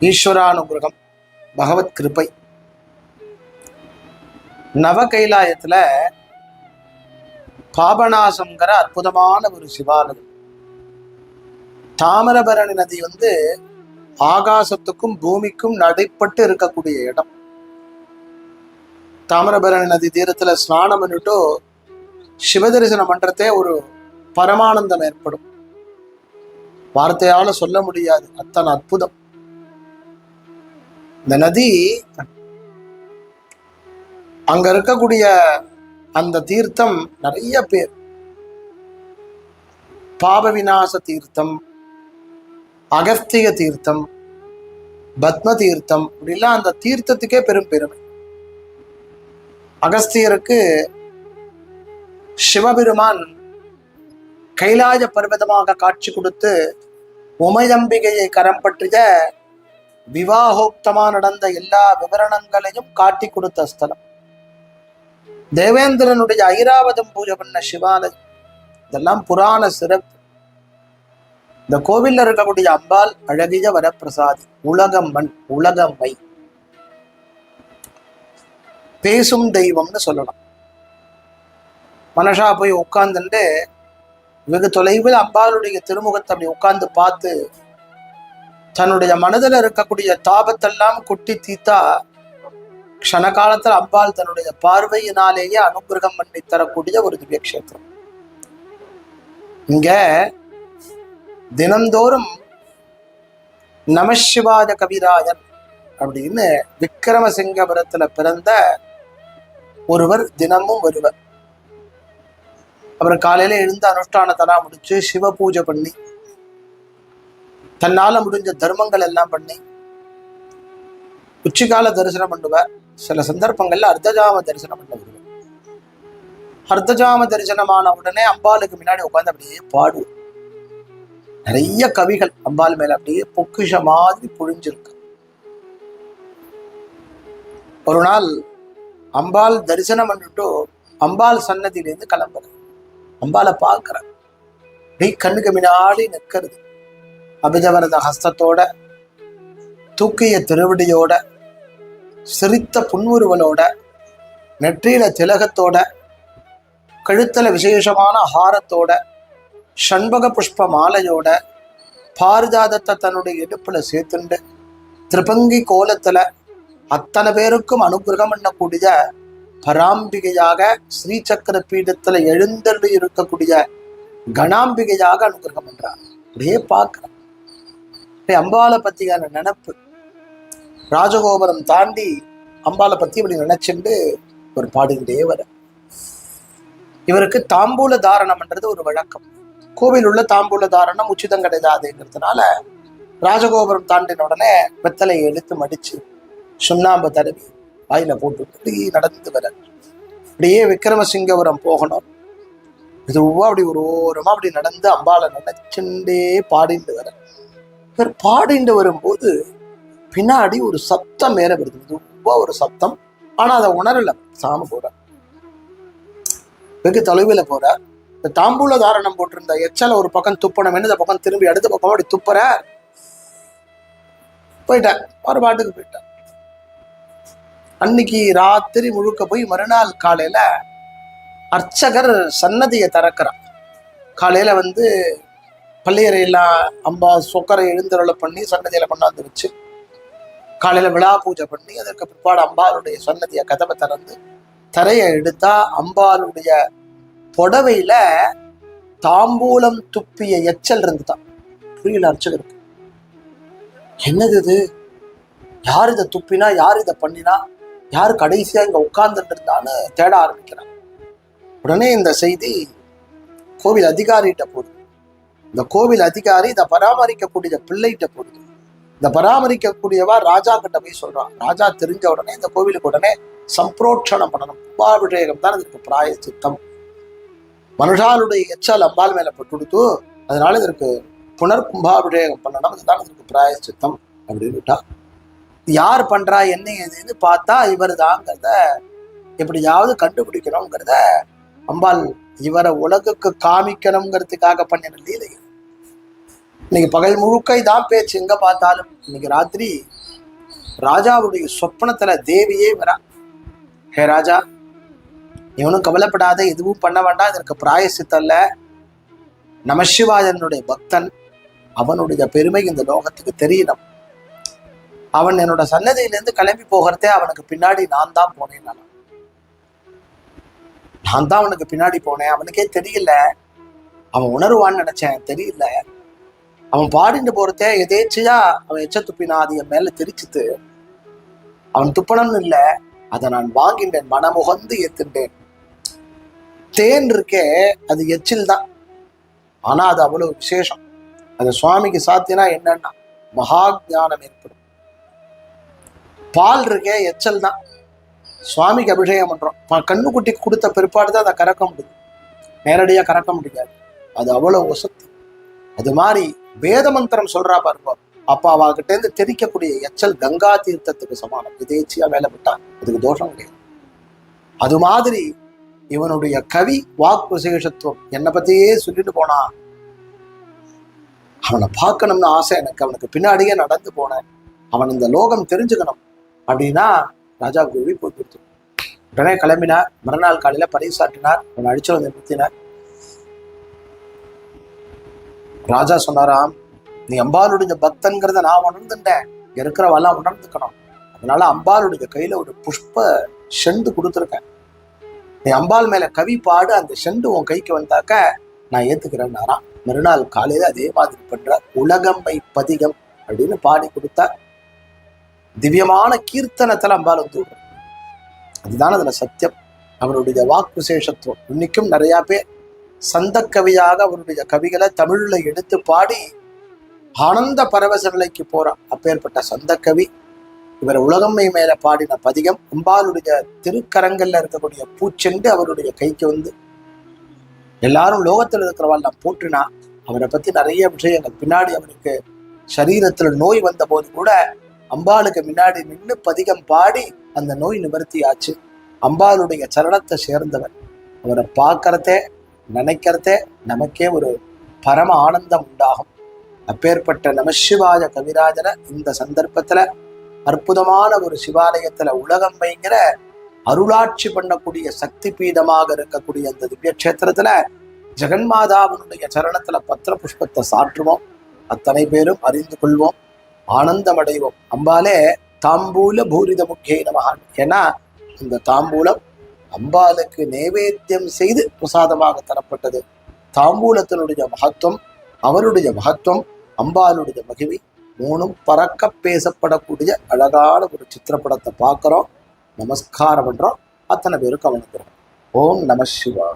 ஈஸ்வரானுகிரகம் பகவத் கிருபை. நவ கைலாயத்தில் பாபநாசங்கிற அற்புதமான ஒரு சிவாலயம். தாமிரபரணி நதி வந்து ஆகாசத்துக்கும் பூமிக்கும் நடைப்பட்டு இருக்கக்கூடிய இடம். தாமிரபரணி நதி தீரத்துல ஸ்நானம் பண்ணிட்டு சிவதரிசனம் பண்றதே ஒரு பரமானந்தம் ஏற்படும். வார்த்தையால சொல்ல முடியாது. அத்தனை அற்புதம். இந்த நதி அங்க இருக்கக்கூடிய அந்த தீர்த்தம் நிறைய பேர். பாப விநாச தீர்த்தம் அகஸ்திய தீர்த்தம் பத்ம தீர்த்தம் அப்படிலாம் அந்த தீர்த்தத்துக்கே பெரும் பெருமை. அகஸ்தியருக்கு சிவபெருமான் கைலாய பர்வதமாக காட்சி கொடுத்து உமையம்பிகையை கரம் பற்றிய விவாகோக்தமா நடந்த எல்லா விவரணங்களையும் காட்டி கொடுத்த ஸ்தலம். தேவேந்திரனுடைய ஐராவதம் பூஜை பண்ண சிவாலயம். இதெல்லாம் புராண சிறப்பு. இந்த கோவில்ல இருக்கக்கூடிய அம்பாள் அழகிய வரப்பிரசாதி உலகம்மன் உலகம்மை பேசும் தெய்வம்னு சொல்லலாம். மனுஷா போய் உட்கார்ந்துட்டு வெகு தொலைவில் அம்பாளுடைய திருமுகத்தை அப்படி உட்கார்ந்து பார்த்து தன்னுடைய மனதில் இருக்கக்கூடிய தாபத்தெல்லாம் குட்டி தீத்தா க்ஷண காலத்தில் அம்பாள் தன்னுடைய பார்வையினாலேயே அனுகிரகம் பண்ணி தரக்கூடிய ஒரு திவ்ய கஷேத்திரம் இங்க தினந்தோறும் நமசிவாய கவிராஜன் அப்படின்னு விக்கிரமசிங்கபுரத்துல பிறந்த ஒருவர் தினமும் வருவர் அவர் காலையில எழுந்து அனுஷ்டானத்தெல்லாம் முடிச்சு சிவ பூஜை பண்ணி தன்னால முடிஞ்ச தர்மங்கள் எல்லாம் பண்ணி உச்சிகால தரிசனம் பண்ணுவார் சில சந்தர்ப்பங்கள்ல அர்த்தஜாம தரிசனம் பண்ண விடுவார் அர்த்தஜாம தரிசனமான உடனே அம்பாளுக்கு முன்னாடி உட்காந்து அப்படியே பாடுவோம் நிறைய கவிகள் அம்பாள் மேல அப்படியே பொக்கிஷ மாதிரி புழிஞ்சிருக்கு. ஒரு நாள் அம்பாள் தரிசனம் பண்ணிட்டு அம்பாள் சன்னதியிலேருந்து கிளம்புறேன் அம்பாளை பார்க்கிறேன் அப்படியே கண்ணுக்கு முன்னாடி நிற்கிறது. அபிஜவரத ஹஸ்தத்தோட தூக்கிய திருவடியோட சிரித்த புன்முறுவலோட நெற்றியில திலகத்தோட கழுத்தில் விசேஷமான ஹாரத்தோட ஷண்பக புஷ்ப மாலையோட பாரிஜாதத்தை தன்னுடைய இடுப்பில் சேர்த்துண்டு திரிபங்கி கோலத்தில் அத்தனை பேருக்கும் அனுகிரகம் பண்ணக்கூடிய பராம்பிகையாக ஸ்ரீசக்கர பீடத்தில் எழுந்தருளி இருக்கக்கூடிய கணாம்பிகையாக அனுகிரகம் பண்றாங்க. அப்படியே பார்க்குறேன் அப்படியே அம்பாளை பத்தியான நினப்பு. ராஜகோபுரம் தாண்டி அம்பாளை பத்தி இப்படி நினைச்சுண்டு ஒரு பாடுகிட்டே வர. இவருக்கு தாம்பூல தாரணம்ன்றது ஒரு வழக்கம். கோவில் உள்ள தாம்பூல தாரணம் உச்சிதம் கிடையாதுங்கிறதுனால ராஜகோபுரம் தாண்டின உடனே வெத்தலையை எடுத்து மடிச்சு சுண்ணாம்பு தடவி வாயில போட்டு இப்படி நடந்து வர. அப்படியே விக்ரமசிங்கபுரம் போகணும். இதுவா அப்படி ஒரு ஓரமா அப்படி நடந்து அம்பாளை நினைச்சுண்டே பாடிட்டு வர. பாடிண்டு வரும்போது பின்னாடி ஒரு சத்தம் மேல வருது. ரொம்ப ஒரு சத்தம் ஆனால் அதை உணரல. சாமி போற வெகு தொலைவில் போற இந்த தாம்பூல தாரணம் போட்டிருந்த எச்சல ஒரு பக்கம் துப்பணும். இந்த பக்கம் திரும்பி அடுத்த பக்கம் அப்படி துப்புற போயிட்டார். ஒரு பாட்டுக்கு போயிட்டார். அன்னைக்கு ராத்திரி முழுக்க போய் மறுநாள் காலையில அர்ச்சகர் சன்னதியை திறக்கிறார். காலையில வந்து பள்ளியறையெல்லாம் அம்பா சொக்கரை எழுந்தருளை பண்ணி சன்னதியில கொண்டாந்து வச்சு காலையில விழா பூஜை பண்ணி அதற்கு பிற்பாடு அம்பாளுடைய சன்னதியை கதவை திறந்து தரையை எடுத்தா அம்பாளுடைய புடவையில தாம்பூலம் துப்பிய எச்சல் இருந்துதான். புரியல அர்ச்சகருக்கு. என்னது இது? யார் இதை துப்பினா யார் இதை பண்ணினா? யார் கடைசியா இங்க உட்கார்ந்துட்டு இருந்தான்னு தேட ஆரம்பிக்கிறான். உடனே இந்த செய்தி கோவில் அதிகாரிகிட்ட போகுது. இந்த கோவில் அதிகாரி இதை பராமரிக்கக்கூடிய பிள்ளைகிட்ட போடுது இந்த பராமரிக்கக்கூடியவா ராஜா கிட்ட போய் சொல்றான் ராஜா தெரிஞ்ச உடனே இந்த கோவிலுக்கு உடனே சம்பிரோட்சணம் பண்ணணும். கும்பாபிஷேகம் தான் இதற்கு பிராய சித்தம். மனுஷாலுடைய எச்சல் அம்பாள் மேல கொடுத்து அதனால இதற்கு புனர் கும்பாபிஷேகம் பண்ணணும். இதுதான் இதற்கு பிராய சித்தம் அப்படின்னுட்டா யார் பண்றா என்ன ஏதுன்னு பார்த்தா இவர் தாங்கிறத எப்படியாவது கண்டுபிடிக்கணுங்கிறத அம்பாள் இவரை உலகுக்கு காமிக்கணுங்கிறதுக்காக பண்ணின லீலை இன்னைக்கு பகல் முழுக்க இதான் பேச்சு எங்க பார்த்தாலும் இன்னைக்கு ராத்திரி ராஜாவுடைய சொப்பனத்துல தேவியே வரா. ஹே ராஜா இவனும் கவலைப்படாத எதுவும் பண்ண வேண்டாம் இதற்கு பிராயசித்தல்ல நமசிவாயனுடைய பக்தன் அவனுடைய பெருமை இந்த லோகத்துக்கு தெரியணும். அவன் என்னோட சன்னதியிலேருந்து கிளம்பி போகிறதே அவனுக்கு பின்னாடி நான் தான் போனேன் நான். நான் தான் அவனுக்கு பின்னாடி போனேன். அவனுக்கே தெரியல. அவன் உணர்வான்னு நினைச்சேன். தெரியல. அவன் பாடிட்டு போறதே எதேச்சையா அவன் எச்ச துப்பினா அது என் மேல தெரிச்சுது அவன் துப்பணம்னு இல்லை அதை நான் வாங்கின்றேன் மனமுகந்து ஏத்துட்டேன் தேன் இருக்கே அது எச்சில் தான். ஆனா அது அவ்வளவு விசேஷம். அது சுவாமிக்கு சாத்தினா என்னன்னா மகா ஞானம் ஏற்படும். பால் இருக்கே எச்சல் தான். சுவாமிக்கு அபிஷேகம் பண்றோம். கண்ணுக்குட்டிக்கு கொடுத்த பிற்பாடு தான் அதை கறக்க முடியும். நேரடியாக கறக்க முடியாது. அது அவ்வளவு வசதி. அது மாதிரி வேத மந்திரம் சொல்றா பாருங்க. அப்ப அவகிட்ட இருந்து தெரிக்கக்கூடிய எச்சல் கங்கா தீர்த்தத்துக்கு சமானம். எதேச்சியா வேலை விட்டான் அதுக்கு தோஷம் கிடையாது. அது மாதிரி இவனுடைய கவி வாக்கு விசேஷத்துவம் என்னை பத்தியே சொல்லிட்டு போனான் அவனை பார்க்கணும்னு ஆசை எனக்கு. அவனுக்கு பின்னாடியே நடந்து போனேன். அவன் இந்த லோகம் தெரிஞ்சுக்கணும். அப்படின்னா ராஜா குருவி போய் கொடுத்து உடனே கிளம்பினார். மறுநாள் காலையில பறைசாட்டினார் அவன் அடிச்சு வந்து நிறுத்தினார். ராஜா சொன்னாராம் நீ அம்பாளுடைய பக்தன்கிறத நான் உணர்ந்துட்டேன். இருக்கிறவெல்லாம் உணர்ந்துக்கணும். அதனால அம்பாளுடைய கையில ஒரு புஷ்ப செண்டு கொடுத்துருக்கேன். நீ அம்பாள் மேல கவி பாடு அந்த செண்டு உன் கைக்கு வந்தாக்க நான் ஏத்துக்கிறேன்னாராம் மறுநாள் காலையில அதே மாதிரி பண்ற உலகம்மை பதிகம் அப்படின்னு பாடி கொடுத்தா திவ்யமான கீர்த்தனத்துல அம்பாள் வந்து அதுதான் அதுல சத்தியம். அவருடைய வாக்கு விசேஷத்துவம் இன்னைக்கும் நிறைய பேர் சந்த கவியாக அவருடைய கவிகளை தமிழில் எடுத்து பாடி ஆனந்த பரவச நிலைக்கு போறான். அப்பேற்பட்ட சந்தக்கவி கவி இவர் உலகம்மை மேல பாடின பதிகம் அம்பாளுடைய திருக்கரங்கள்ல இருக்கக்கூடிய பூச்செண்டு அவருடைய கைக்கு வந்து எல்லாரும் லோகத்தில் இருக்கிறவாள் நான் போற்றினா அவரை பத்தி நிறைய விஷயங்கள். பின்னாடி அவருக்கு சரீரத்தில் நோய் வந்த போது கூட அம்பாளுக்கு முன்னாடி நின்று பதிகம் பாடி அந்த நோய் நிவர்த்தி ஆச்சு அம்பாளுடைய சரணத்தை சேர்ந்தவர் அவரை பார்க்கறதே நினைக்கிறதே நமக்கே ஒரு பரம ஆனந்தம் உண்டாகும். அப்பேற்பட்ட நமசிவாய கவிராஜனை இந்த சந்தர்ப்பத்துல அற்புதமான ஒரு சிவாலயத்துல உலகம்மைங்கிற அருளாட்சி பண்ணக்கூடிய சக்தி பீடமாக இருக்கக்கூடிய அந்த திவ்ய கஷேத்திரத்துல ஜெகன்மாதாவினுடைய சரணத்துல பத்திர புஷ்பத்தை சாற்றுவோம். அத்தனை பேரும் அறிந்து கொள்வோம். ஆனந்தம் அடைவோம் அம்பாலே தாம்பூல பூரித முக்கிய நமகான் ஏன்னா இந்த தாம்பூலம் அம்பாளுக்கு நைவேத்தியம் செய்து பிரசாதமாக தரப்பட்டது. தாம்பூலத்தினுடைய மகத்துவம் அவருடைய மகத்துவம் அம்பாளுடைய மகிமை மூணும் பறக்க பேசப்படக்கூடிய அழகான ஒரு சித்திரப்படத்தை பார்க்குறோம். நமஸ்காரம் பண்ணுறோம் அத்தனை பேருக்கு கவனிக்கிறோம். ஓம் நம சிவாய.